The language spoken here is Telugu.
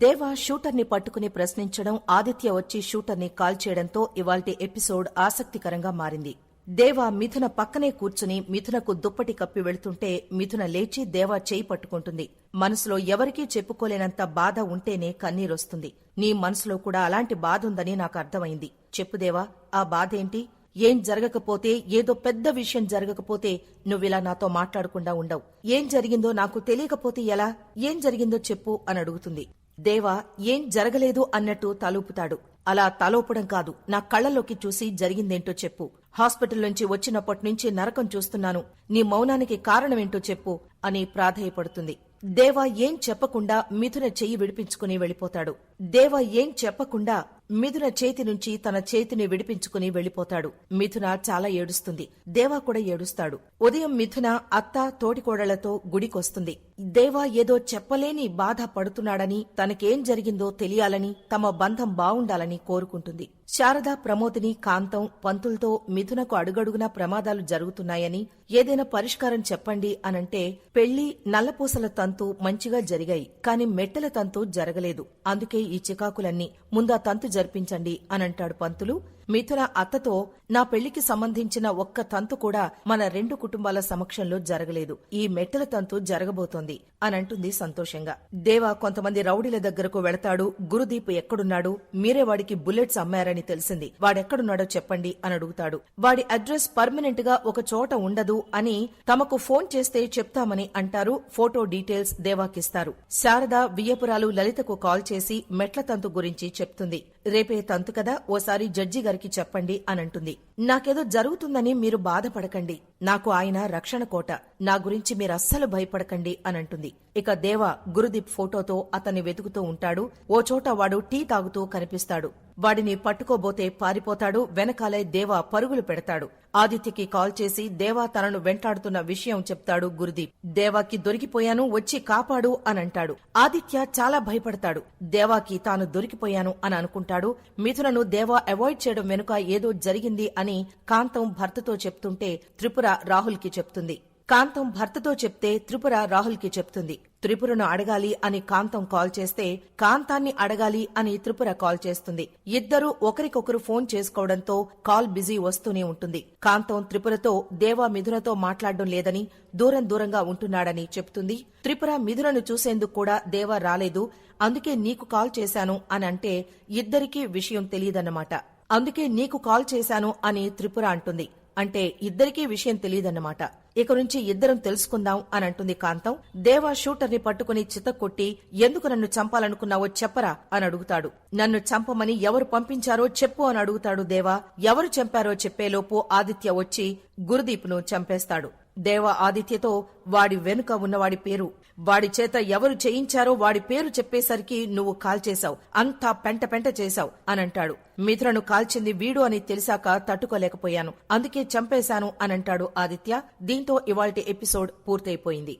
దేవా షూటర్ని పట్టుకుని ప్రశ్నించడం ఆదిత్య వచ్చి షూటర్ని కాల్ చేయడంతో ఇవాల్టి ఎపిసోడ్ ఆసక్తికరంగా మారింది. దేవా మిథున పక్కనే కూర్చుని మిథునకు దుప్పటి కప్పి వెళ్తుంటే మిథున లేచి దేవా చేయి పట్టుకుంటుంది. మనసులో ఎవరికీ చెప్పుకోలేనంత బాధ ఉంటేనే కన్నీరొస్తుంది. నీ మనసులో కూడా అలాంటి బాధ ఉందని నాకు అర్థమైంది. చెప్పు దేవా ఆ బాధేంటి ఏం జరగకపోతే ఏదో పెద్ద విషయం జరగకపోతే నువ్విలా నాతో మాట్లాడకుండా ఉండవు. ఏం జరిగిందో నాకు తెలియకపోతే ఎలా? ఏం జరిగిందో చెప్పు అని అడుగుతుంది. దేవా ఏం జరగలేదు అన్నట్టు తలూపుతాడు. అలా తలోపడం కాదు నా కళ్ళలోకి చూసి జరిగిందేంటో చెప్పు. హాస్పిటల్ నుంచి వచ్చినప్పటినుంచి నరకం చూస్తున్నాను. నీ మౌనానికి కారణమేంటో చెప్పు అని ప్రాధేయపడుతుంది. దేవా ఏం చెప్పకుండా మిథున చెయ్యి విడిపించుకుని వెళ్ళిపోతాడు. దేవా ఏం చెప్పకుండా మిథున చేతి నుంచి తన చేతిని విడిపించుకుని వెళ్ళిపోతాడు మిథున చాలా ఏడుస్తుంది. దేవా కూడా ఏడుస్తాడు. ఉదయం మిథున అత్త తోటికోడళ్ళతో గుడికొస్తుంది. దేవా ఏదో చెప్పలేని బాధ పడుతున్నాడని తనకేం జరిగిందో తెలియాలని తమ బంధం బావుండాలని కోరుకుంటుంది. శారద ప్రమోదిని కాంతం పంతులతో మిథునకు అడుగడుగునా ప్రమాదాలు జరుగుతున్నాయని ఏదైనా పరిష్కారం చెప్పండి అనంటే పెళ్ళి నల్లపూసల తంతు మంచిగా జరిగాయి కాని మెట్టెల తంతు జరగలేదు. అందుకే ఈ చికాకులన్నీ ముందా తంతు జరిపించండి అనంటాడు పంతులు. మిథున అత్తతో నా పెళ్ళికి సంబంధించిన ఒక్క తంతు కూడా మన రెండు కుటుంబాల సమక్షంలో జరగలేదు. ఈ మెట్టెల తంతు జరగబోతోంది అనంటుంది సంతోషంగా. దేవా కొంతమంది రౌడీల దగ్గరకు వెళతాడు గురుదీప్ ఎక్కడున్నాడు? మీరే వాడికి బుల్లెట్స్ అమ్మారని తెలిసింది. వాడెక్కడున్నాడో చెప్పండి అని అడుగుతాడు. వాడి అడ్రస్ పర్మనెంట్గా ఒక చోట ఉండదు అని తమకు ఫోన్ చేస్తే చెప్తామని అంటారు. ఫోటో డీటెయిల్స్ దేవాకిస్తారు. శారద వియ్యపురాలు లలితకు కాల్ చేసి మెట్ల తంతు గురించి చెప్తుంది. రేపే తంతు కదా ఓసారి జడ్జి గారికి చెప్పండి అనంటుంది. నాకేదో జరుగుతుందని మీరు బాధపడకండి. నాకు ఆయన రక్షణ కోట. నా గురించి మీరు అస్సలు భయపడకండి అనంటుంది. ఇక దేవ గురుదీప్ ఫోటోతో అతన్ని వెతుకుతూ ఉంటాడు. ఓ చోట వాడు టీ తాగుతూ కనిపిస్తాడు. వాడిని పట్టుకోబోతే పారిపోతాడు వెనకాలే దేవా పరుగులు పెడతాడు. ఆదిత్యకి కాల్ చేసి దేవా తనను వెంటాడుతున్న విషయం చెప్తాడు గురుదీప్. దేవాకి దొరికిపోయాను వచ్చి కాపాడు అనంటాడు. ఆదిత్య చాలా భయపడతాడు. దేవాకి తాను దొరికిపోయాను అని అనుకుంటాడు. మిథునను దేవా అవాయిడ్ చేయడం వెనుక ఏదో జరిగింది అని కాంతం భర్తతో చెప్తుంటే త్రిపుర రాహుల్కి చెప్తుంది. కాంతం భర్తతో చెప్తే త్రిపుర రాహుల్కి చెప్తుంది. త్రిపురను అడగాలి అని కాంతం కాల్ చేస్తే కాంతాన్ని అడగాలి అని త్రిపుర కాల్ చేస్తుంది. ఇద్దరూ ఒకరికొకరు ఫోన్ చేసుకోవడంతో కాల్ బిజీ వస్తూనే ఉంటుంది. కాంతం త్రిపురతో దేవా మిథునతో మాట్లాడడం లేదని దూరం దూరంగా ఉంటున్నాడని చెప్తుంది. త్రిపుర మిథునను చూసేందుకు కూడా దేవా రాలేదు. అందుకే నీకు కాల్ చేశాను అని అంటే ఇద్దరికీ విషయం తెలియదన్నమాట. అందుకే నీకు కాల్ చేశాను అని త్రిపుర అంటుంది. అంటే ఇద్దరికీ విషయం తెలియదన్నమాట. ఇక నుంచి ఇద్దరం తెలుసుకుందాం అని అంటుంది కాంతం. దేవా షూటర్ని పట్టుకుని చితక్కొట్టి ఎందుకు నన్ను చంపాలనుకున్నావో చెప్పరా అని అడుగుతాడు. నన్ను చంపమని ఎవరు పంపించారో చెప్పు అని అడుగుతాడు దేవా. ఎవరు చంపారో చెప్పేలోపు ఆదిత్య వచ్చి గురుదీప్ను చంపేస్తాడు. దేవ ఆదిత్యతో వాడి వెనుక ఉన్నవాడి పేరు వాడి చేత ఎవరు చేయించారో వాడి పేరు చెప్పేసరికి నువ్వు కాల్చేశావు అంతా పెంట పెంట చేశావు అనంటాడు. మిత్రను కాల్చింది వీడు అని తెలిసాక తట్టుకోలేకపోయాను. అందుకే చంపేశాను అనంటాడు ఆదిత్య. దీంతో ఇవాల్టి ఎపిసోడ్ పూర్తయిపోయింది.